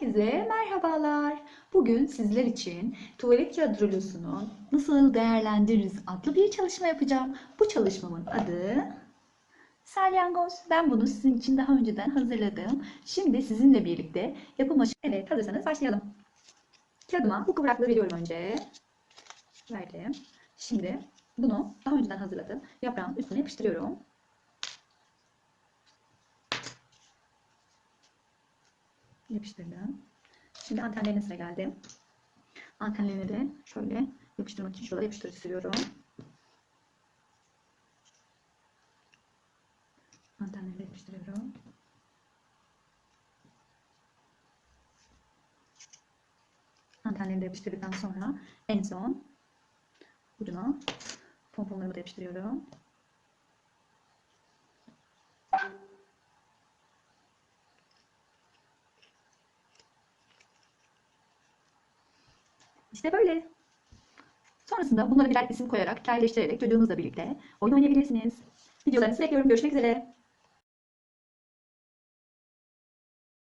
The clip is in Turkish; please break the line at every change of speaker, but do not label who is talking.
Herkese merhabalar. Bugün sizler için tuvalet kağıt nasıl değerlendiririz adlı bir çalışma yapacağım. Bu çalışmamın adı salyangoz. Ben bunu sizin için daha önceden hazırladım. Şimdi sizinle birlikte yapım aşaması... Evet hazırsanız başlayalım. Kağıdıma bu kıvraklığı veriyorum önce. Verdim. Şimdi bunu daha önceden hazırladım. Yaprağın üstüne yapıştırıyorum. Yapıştırdım. Şimdi antenlerine sıra geldi. Antenlerini de şöyle yapıştırmak için şuralara yapıştırıcı sürüyorum. Antenleri de yapıştırıyorum. Antenleri de yapıştırdıktan sonra en son ucuna pomponlarımı da yapıştırıyorum. İşte böyle. Sonrasında bunlara birer isim koyarak, hikayeleştirerek çocuğunuzla birlikte oyun oynayabilirsiniz. Videolarınızı bekliyorum. Görüşmek üzere.